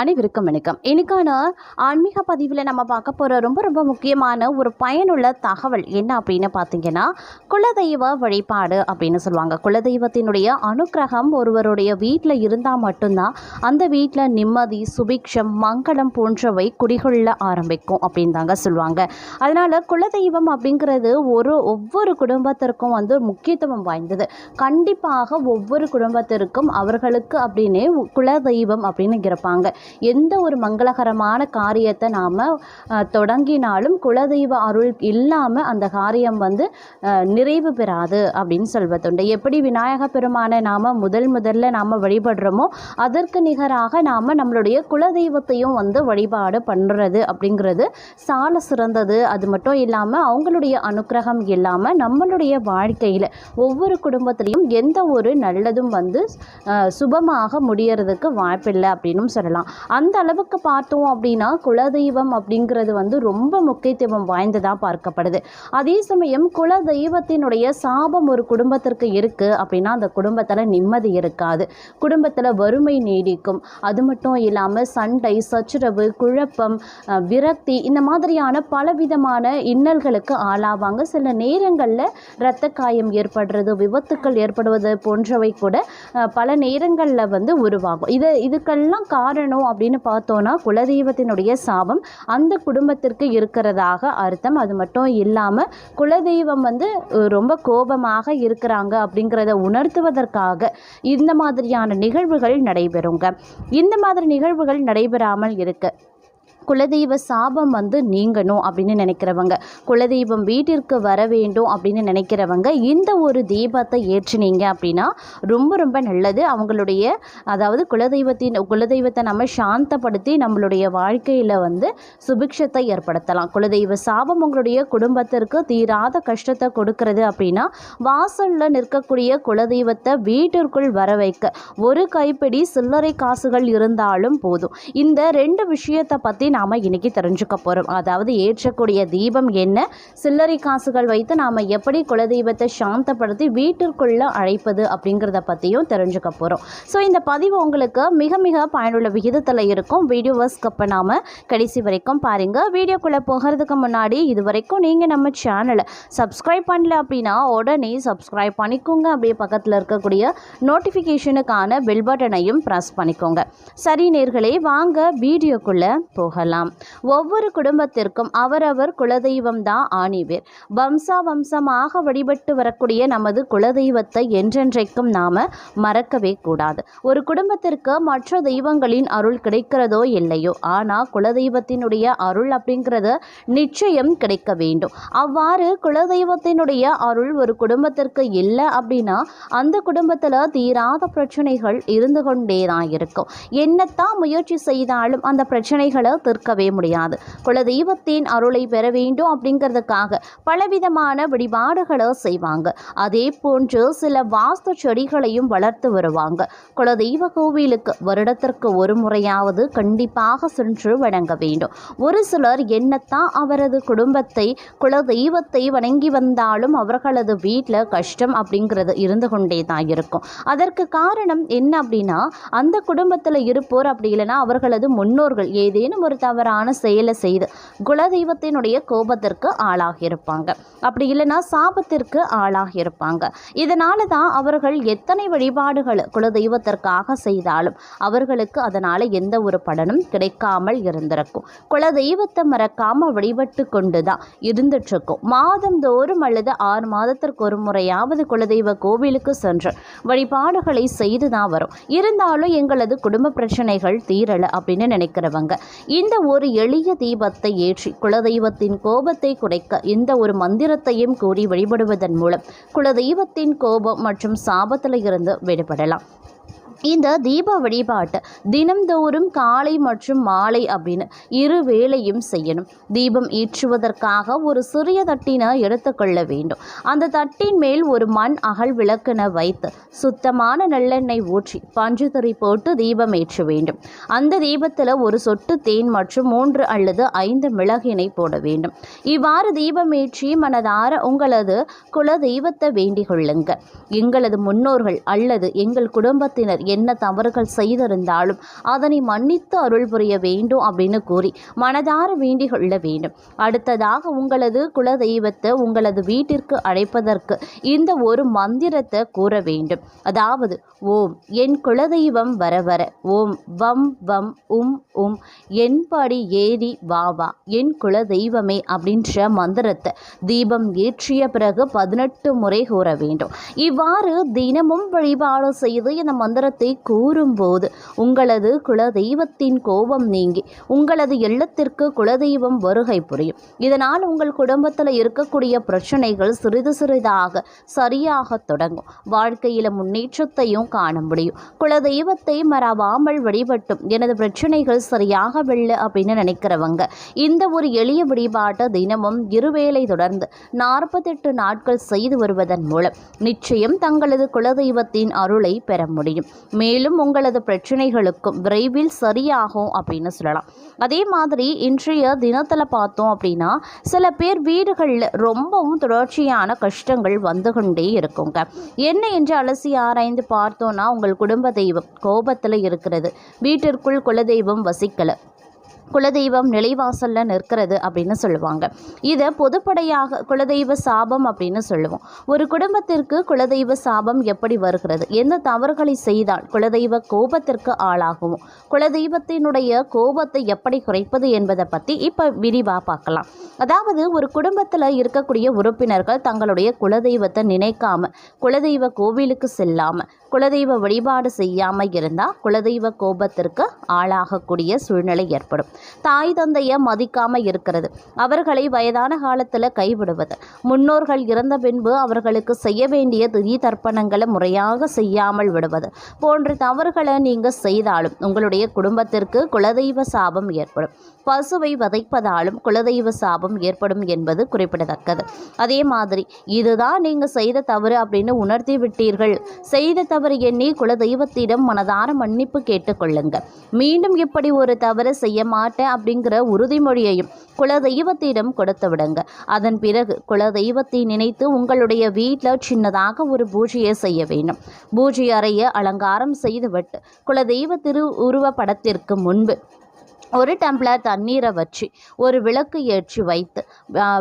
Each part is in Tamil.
அனைவருக்கும் வணக்கம். இன்னைக்கான ஆன்மீக பதிவில் நம்ம பார்க்க போகிற ரொம்ப ரொம்ப முக்கியமான ஒரு பயனுள்ள தகவல் என்ன அப்படின்னு பார்த்தீங்கன்னா குலதெய்வ வழிபாடு அப்படின்னு சொல்லுவாங்க. குலதெய்வத்தினுடைய அனுக்கிரகம் ஒருவருடைய வீட்டில் இருந்தால் மட்டும்தான் அந்த வீட்டில் நிம்மதி சுபிக்ஷம் மங்களம் போன்றவை குடிகொள்ள ஆரம்பிக்கும் அப்படின்னு தாங்க சொல்லுவாங்க. அதனால் குலதெய்வம் அப்படிங்கிறது ஒரு ஒவ்வொரு குடும்பத்திற்கும் வந்து முக்கியத்துவம் வாய்ந்தது. கண்டிப்பாக ஒவ்வொரு குடும்பத்திற்கும் அவர்களுக்கு அப்படின்னே குலதெய்வம் அப்படின்னு இருப்பாங்க. எந்த ஒரு மங்களகரமான காரியத்தை நாம் தொடங்கினாலும் குலதெய்வ அருள் இல்லாமல் அந்த காரியம் வந்து நிறைவு பெறாது அப்படின்னு சொல்வதுண்டு. எப்படி விநாயக பெருமானை நாம் முதல் முதல்ல நாம் வழிபடுறோமோ அதற்கு நிகராக நாம் நம்மளுடைய குலதெய்வத்தையும் வந்து வழிபாடு பண்ணுறது அப்படிங்கிறது சால சிறந்தது. அது மட்டும் இல்லாமல் அவங்களுடைய அனுக்கிரகம் இல்லாமல் நம்மளுடைய வாழ்க்கையில் ஒவ்வொரு குடும்பத்திலையும் எந்த ஒரு நல்லதும் வந்து சுபமாக முடியறதுக்கு வாய்ப்பில்லை அப்படின்னும் சொல்லலாம். அந்த அளவுக்கு பார்த்தோம் அப்படின்னா குலதெய்வம் அப்படிங்கிறது வந்து ரொம்ப முக்கியத்துவம் வாய்ந்ததாக பார்க்கப்படுது. அதே சமயம் குலதெய்வத்தினுடைய சாபம் ஒரு குடும்பத்திற்கு இருக்குது அப்படின்னா அந்த குடும்பத்தில் நிம்மதி இருக்காது. குடும்பத்தில் வறுமை நீடிக்கும். அது மட்டும் இல்லாமல் சண்டை சச்சுரவு குழப்பம் விரக்தி இந்த மாதிரியான பலவிதமான இன்னல்களுக்கு ஆளாவாங்க. சில நேரங்களில் இரத்த காயம் ஏற்படுறது விபத்துக்கள் ஏற்படுவது போன்றவை கூட பல நேரங்களில் வந்து உருவாகும். இது இதுக்கெல்லாம் காரணம் அப்படின்னு பார்த்தோன்னா குலதெய்வத்தினுடைய சாபம் அந்த குடும்பத்திற்கு இருக்கிறதாக அர்த்தம். அது மட்டும் இல்லாமல் குலதெய்வம் வந்து ரொம்ப கோபமாக இருக்கிறாங்க அப்படிங்கிறத உணர்த்துவதற்காக இந்த மாதிரியான நிகழ்வுகள் நடைபெறுங்க. இந்த மாதிரி நிகழ்வுகள் நடைபெறாமல் இருக்குது குலதெய்வ சாபம் வந்து நீங்கணும் அப்படின்னு நினைக்கிறவங்க. குலதெய்வம் வீட்டிற்கு வர வேண்டும் அப்படின்னு நினைக்கிறவங்க இந்த ஒரு தீபத்தை ஏற்றினீங்க அப்படின்னா ரொம்ப ரொம்ப நல்லது. அவங்களுடைய அதாவது குலதெய்வத்தின் குலதெய்வத்தை நம்ம சாந்தப்படுத்தி நம்மளுடைய வாழ்க்கையில் வந்து சுபிக்ஷத்தை ஏற்படுத்தலாம். குலதெய்வ சாபம் உங்களுடைய குடும்பத்திற்கு தீராத கஷ்டத்தை கொடுக்கறது அப்படின்னா வாசலில் நிற்கக்கூடிய குலதெய்வத்தை வீட்டிற்குள் வர வைக்க ஒரு கைப்பிடி சில்லறை காசுகள் இருந்தாலும் போதும். இந்த ரெண்டு விஷயத்தை பற்றி நாம் இன்னைக்கு தெரிஞ்சுக்க போகிறோம் அதாவது ஏற்றக்கூடிய தீபம் என்ன? சில்லறை காசுகள் வைத்து நாம் எப்படி குலதெய்வத்தை சாந்தப்படுத்தி வீட்டிற்குள்ளே அழைப்பது அப்படிங்கிறத பற்றியும் தெரிஞ்சுக்க போகிறோம் ஸோ இந்த பதிவு உங்களுக்கு மிக மிக பயனுள்ள விகிதத்தில் இருக்கும். வீடியோவை ஸ்கிப் பண்ணாமல் கடைசி வரைக்கும் பாருங்கள் வீடியோக்குள்ளே போகிறதுக்கு முன்னாடி இது வரைக்கும் நீங்கள் நம்ம சேனலை சப்ஸ்கிரைப் பண்ணல அப்படின்னா உடனே சப்ஸ்கிரைப் பண்ணிக்கோங்க. அப்படியே பக்கத்தில் இருக்கக்கூடிய நோட்டிஃபிகேஷனுக்கான பெல் பட்டனையும் ப்ரெஸ் பண்ணிக்கோங்க. சரி நேர்களே வாங்க வீடியோக்குள்ளே போகலாம். ஒவ்வொரு குடும்பத்திற்கும் அவரவர் குலதெய்வம் தான் ஆணிவேர். வம்சா வம்சமாக வழிபட்டு வரக்கூடிய நமது குலதெய்வத்தை என்றென்றைக்கும் நாம மறக்கவே கூடாது. ஒரு குடும்பத்திற்கு மற்ற தெய்வங்களின் அருள் கிடைக்கிறதோ இல்லையோ ஆனால் குலதெய்வத்தினுடைய அருள் அப்படிங்கிறது நிச்சயம் கிடைக்க வேண்டும். அவ்வாறு குலதெய்வத்தினுடைய அருள் ஒரு குடும்பத்திற்கு இல்லை அப்படின்னா அந்த குடும்பத்தில் தீராத பிரச்சனைகள் இருந்து கொண்டே தான் இருக்கும். என்னத்தான் முயற்சி செய்தாலும் அந்த பிரச்சனைகளை நிற்கவே முடியாது. குலதெய்வத்தின் அருளை பெற வேண்டும் அப்படிங்கிறதுக்காக பலவிதமான வழிபாடுகளை செய்வாங்க. அதே போன்று சில வாஸ்து செடிகளையும் வளர்த்து வருவாங்க. குலதெய்வ கோவிலுக்கு வருடத்திற்கு ஒரு முறையாவது கண்டிப்பாக சென்று வணங்க வேண்டும். ஒரு சிலர் என்னத்தான் அவரது குடும்பத்தை குலதெய்வத்தை வணங்கி வந்தாலும் அவர்களது வீட்டில் கஷ்டம் அப்படிங்கிறது இருந்து கொண்டே தான் இருக்கும். அதற்கு காரணம் என்ன அப்படின்னா அந்த குடும்பத்தில் இருப்போர் அப்படி இல்லைன்னா அவர்களது முன்னோர்கள் ஏதேனும் ஒரு தவறான செயலை செய்து குலதெய்வத்தினுடைய கோபத்திற்கு ஆளாகியிருப்பாங்க. அப்படி இல்லைன்னா சாபத்திற்கு ஆளாகியிருப்பாங்க. இதனால தான் அவர்கள் எத்தனை வழிபாடுகள் குலதெய்வத்திற்காக செய்தாலும் அவர்களுக்கு அதனால் எந்த ஒரு பலனும் கிடைக்காமல் இருந்திருக்கும். குலதெய்வத்தை மறக்காமல் வழிபட்டு கொண்டு தான் இருந்துட்டுருக்கும். மாதந்தோறும் அல்லது ஆறு மாதத்திற்கு ஒரு முறையாவது குலதெய்வ கோவிலுக்கு சென்று வழிபாடுகளை செய்து தான் வரும். இருந்தாலும் எங்களது குடும்ப பிரச்சனைகள் தீரலை அப்படின்னு நினைக்கிறவங்க. இந்த ஒரு எளிய தீபத்தை ஏற்றி குலதெய்வத்தின் கோபத்தை குறைக்க இந்த ஒரு மந்திரத்தையும் கூறி வழிபடுவதன் மூலம் குலதெய்வத்தின் கோபம் மற்றும் சாபத்தில் இருந்து விடுபடலாம். இந்த தீப வழிபாட்டை தினம்தோறும் காலை மற்றும் மாலை அப்படின்னு இரு வேளையும் செய்யணும். தீபம் ஏற்றுவதற்காக ஒரு சிறிய தட்டினை எடுத்துக்கொள்ள வேண்டும். அந்த தட்டின் மேல் ஒரு மண் அகல் விளக்கினை வைத்து சுத்தமான நல்லெண்ணெய் ஊற்றி பஞ்சுதறி போட்டு தீபம் ஏற்ற வேண்டும். அந்த தீபத்தில் ஒரு சொட்டு தேன் மற்றும் மூன்று அல்லது ஐந்து மிளகினை போட வேண்டும். இவ்வாறு தீபம் ஏற்றி மனதார உங்களது குல தெய்வத்தை வேண்டிக் கொள்ளுங்க. எங்களது முன்னோர்கள் அல்லது எங்கள் குடும்பத்தினர் என்ன தவறுகள் செய்திருந்தாலும் அதனை மன்னித்து அருள் புரிய வேண்டும் அப்படின்னு கூறி மனதார வேண்டிக் கொள்ள வேண்டும். அடுத்ததாக உங்களது குலதெய்வத்தை உங்களது வீட்டிற்கு அழைப்பதற்கு இந்த ஒரு மந்திரத்தை கூற வேண்டும். அதாவது ஓம் என் குலதெய்வம் வர வர. ஓம் வம் வம் உம் உம். என்படி ஏறி வா வா. என் குலதெய்வமே அப்படின்ற மந்திரத்தை தீபம் ஏற்றிய பிறகு பதினெட்டு முறை கூற வேண்டும். இவ்வாறு தினமும் வழிபாடு செய்து இந்த மந்திரத்தை கூறும்போது உங்களது குலதெய்வத்தின் கோபம் நீங்கி உங்களது இல்லத்திற்கு குலதெய்வம் வருகை புரியும். இதனால் உங்கள் குடும்பத்தில் இருக்கக்கூடிய பிரச்சனைகள் சிறிது சிறிதாக சரியாக தொடங்கும். வாழ்க்கையில் முன்னேற்றத்தையும் காண முடியும். குலதெய்வத்தை மறவாமல் வழிபட்டும். எனது பிரச்சனைகள் சரியாக வெல்ல அப்படின்னு நினைக்கிறவங்க இந்த ஒரு எளிய வழிபாட்டை தினமும் இருவேளை தொடர்ந்து நாற்பத்தெட்டு நாட்கள் செய்து வருவதன் மூலம் நிச்சயம் தங்களது குலதெய்வத்தின் அருளை பெற முடியும். மேலும் உங்களது பிரச்சனைகளுக்கும் விரைவில் சரியாகும் அப்படின்னு சொல்லலாம். அதே மாதிரி இன்றைய தினத்தில் பார்த்தோம் அப்படின்னா சில பேர் வீடுகளில் ரொம்பவும் தொடர்ச்சியான கஷ்டங்கள் வந்து கொண்டே இருக்குங்க. என்ன என்று அலசி ஆராய்ந்து பார்த்தோன்னா உங்கள் குடும்ப தெய்வம் கோபத்தில் இருக்கிறது. வீட்டிற்குள் குலதெய்வம் வசிக்கலை. குலதெய்வம் நிலைவாசலில் நிற்கிறது அப்படின்னு சொல்லுவாங்க. இதை பொதுப்படையாக குலதெய்வ சாபம் அப்படின்னு சொல்லுவோம். ஒரு குடும்பத்திற்கு குலதெய்வ சாபம் எப்படி வருகிறது? எந்த தவறுகளை செய்தால் குலதெய்வ கோபத்திற்கு ஆளாகும்? குலதெய்வத்தினுடைய கோபத்தை எப்படி குறைப்பது என்பதை பற்றி இப்போ விரிவாக பார்க்கலாம். அதாவது ஒரு குடும்பத்தில் இருக்கக்கூடிய உறுப்பினர்கள் தங்களுடைய குலதெய்வத்தை நினைக்காம குலதெய்வ கோவிலுக்கு செல்லாமல் குலதெய்வ வழிபாடு செய்யாமல் இருந்தால் குலதெய்வ கோபத்திற்கு ஆளாகக்கூடிய சூழ்நிலை ஏற்படும். தாய் தந்தையை மதிக்காமல் இருக்கிறது. அவர்களை வயதான காலத்தில் கைவிடுவது. முன்னோர்கள் இறந்த பின்பு அவர்களுக்கு செய்ய வேண்டிய திதி தர்ப்பணங்களை முறையாக செய்யாமல் விடுவது. போன்ற தவறுகளை நீங்கள் செய்தாலும் உங்களுடைய குடும்பத்திற்கு குலதெய்வ சாபம் ஏற்படும். பசுவை வதைப்பதாலும் குலதெய்வ சாபம் ஏற்படும் என்பது குறிப்பிடத்தக்கது. அதே மாதிரி இதுதான் நீங்கள் செய்த தவறு அப்படின்னு உணர்த்தி விட்டீர்கள். செய்த தவறு எண்ணி குலதெய்வத்திடம் மனதார மன்னிப்பு கேட்டுக்கொள்ளுங்க மீண்டும் இப்படி ஒரு தவறு செய்ய மாட்டேன் அப்படிங்கிற உறுதிமொழியையும் குலதெய்வத்திடம் கொடுத்து விடுங்க அதன் பிறகு குலதெய்வத்தை நினைத்து உங்களுடைய வீட்டில் சின்னதாக ஒரு பூஜையை செய்ய வேண்டும். பூஜை அறையை அலங்காரம் செய்துவிட்டு குலதெய்வ திரு உருவ படத்திற்கு முன்பு ஒரு டம்ளர் தண்ணீரை வச்சு ஒரு விளக்கு ஏற்றி வைத்து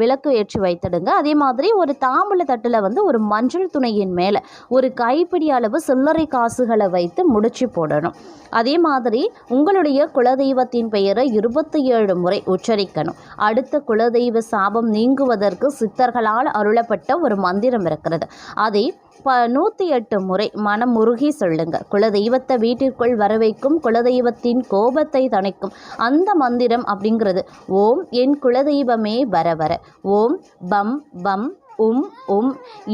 விளக்கு ஏற்றி வைத்திடுங்க. அதே மாதிரி ஒரு தாம்பூல தட்டில் வந்து ஒரு மஞ்சள் துணையின் மேலே ஒரு கைப்பிடி அளவு சில்லறை காசுகளை வைத்து முடிச்சு போடணும். அதே மாதிரி உங்களுடைய குலதெய்வத்தின் பெயரை இருபத்தி ஏழு முறை உச்சரிக்கணும். அடுத்த குலதெய்வ சாபம் நீங்குவதற்கு சித்தர்களால் அருளப்பட்ட ஒரு மந்திரம் இருக்கிறது. அதை ப நூற்றி எட்டு முறை மனம் முருகி சொல்லுங்க. குலதெய்வத்தை வீட்டிற்குள் வர வைக்கும் குலதெய்வத்தின் கோபத்தை தணிக்கும் அந்த மந்திரம் அப்படிங்கிறது. ஓம் என் குலதெய்வமே வர வர. ஓம் பம் பம் உம் உம்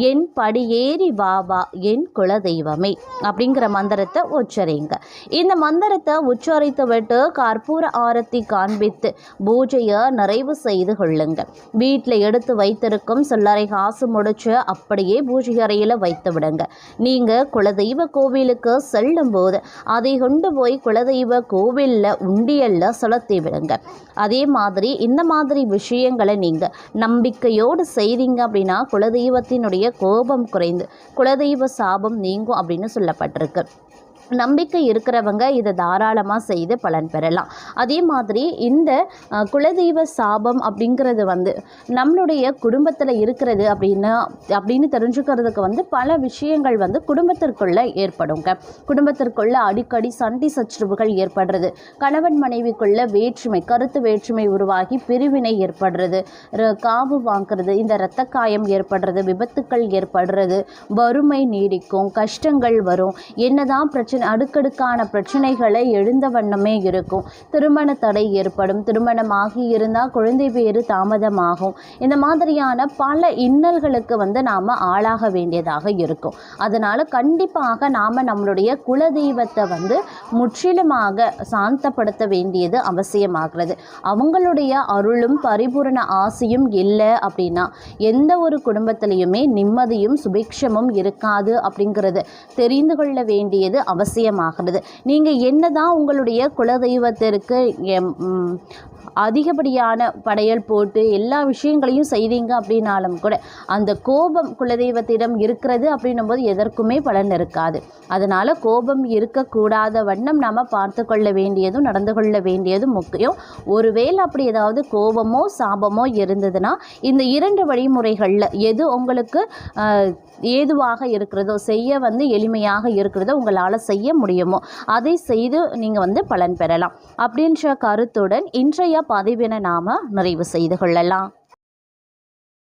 என் படியேறி வா வா என் குலதெய்வமே அப்படிங்கிற மந்திரத்தை உச்சரிங்க இந்த மந்திரத்தை உச்சரித்து விட்டு கற்பூர ஆரத்தி காண்பித்து பூஜையை நிறைவு செய்து கொள்ளுங்க. வீட்டில் எடுத்து வைத்திருக்கும் சில்லறை காசு முடிச்சு அப்படியே பூஜை அறையில் வைத்து விடுங்க. நீங்கள் குலதெய்வ கோவிலுக்கு செல்லும்போது அதை கொண்டு போய் குலதெய்வ கோவிலில் உண்டியலில் செலுத்தி விடுங்க. அதே மாதிரி இந்த மாதிரி விஷயங்களை நீங்கள் நம்பிக்கையோடு செய்தீங்க அப்படின்னா குலதெய்வத்தினுடைய கோபம் குறைந்து குலதெய்வ சாபம் நீங்கும் அப்படின்னு சொல்லப்பட்டிருக்கு. நம்பிக்கை இருக்கிறவங்க இதை தாராளமாக செய்து பலன் பெறலாம். அதே மாதிரி இந்த குலதெய்வ சாபம் அப்படிங்கிறது வந்து நம்மளுடைய குடும்பத்தில் இருக்கிறது அப்படின்னு அப்படின்னு தெரிஞ்சுக்கிறதுக்கு வந்து பல விஷயங்கள் வந்து குடும்பத்திற்குள்ளே ஏற்படுங்க. குடும்பத்திற்குள்ளே அடிக்கடி சண்டை சச்சரவுகள் ஏற்படுறது. கணவன் மனைவிக்குள்ள வேற்றுமை கருத்து வேற்றுமை உருவாகி பிரிவினை ஏற்படுறது. ர- காவு வாங்குறது இந்த இரத்த காயம் ஏற்படுறது விபத்துக்கள் ஏற்படுறது வறுமை நீடிக்கும் கஷ்டங்கள் வரும். என்னதான் பிரச்சனை அடுக்கடுக்கான பிரச்சனைகளை எழுந்த வண்ணமே இருக்கும். திருமண தடை ஏற்படும். திருமணம் ஆகியிருந்தால் குழந்தை பேரு தாமதமாகும். இந்த மாதிரியான பல இன்னல்களுக்கு வந்து நாம் ஆளாக வேண்டியதாக இருக்கும். அதனால் கண்டிப்பாக நாம் நம்மளுடைய குலதெய்வத்தை வந்து முற்றிலுமாக சாந்தப்படுத்த வேண்டியது அவசியமாகிறது. அவங்களுடைய அருளும் பரிபூரண ஆசையும் இல்லை அப்படின்னா எந்த ஒரு குடும்பத்திலையுமே நிம்மதியும் சுபிக்ஷமும் இருக்காது அப்படிங்கிறது தெரிந்து கொள்ள வேண்டியது அவசியம். அவசியமாகிறது. நீங்கள் என்ன தான் உங்களுடைய குலதெய்வத்திற்கு எம், அதிகப்படியான படையல் போட்டு எல்லா விஷயங்களையும் செய்தீங்க அப்படின்னாலும் கூட அந்த கோபம் குலதெய்வத்திடம் இருக்கிறது அப்படின்னும் போது எதற்குமே பலன் இருக்காது. அதனால் கோபம் இருக்கக்கூடாத வண்ணம் நாம் பார்த்து கொள்ள வேண்டியதும் நடந்து கொள்ள வேண்டியதும் முக்கியம். ஒருவேளை அப்படி ஏதாவது கோபமோ சாபமோ இருந்ததுன்னா இந்த இரண்டு வழிமுறைகளில் எது உங்களுக்கு ஏதுவாக இருக்கிறதோ செய்ய வந்து எளிமையாக இருக்கிறதோ உங்களால் செய்ய முடியுமோ அதை செய்து நீங்கள் வந்து பலன் பெறலாம். அப்படின்ற கருத்துடன் இன்றைய பதிவினை நாம் நிறைவு செய்து கொள்ளலாம்.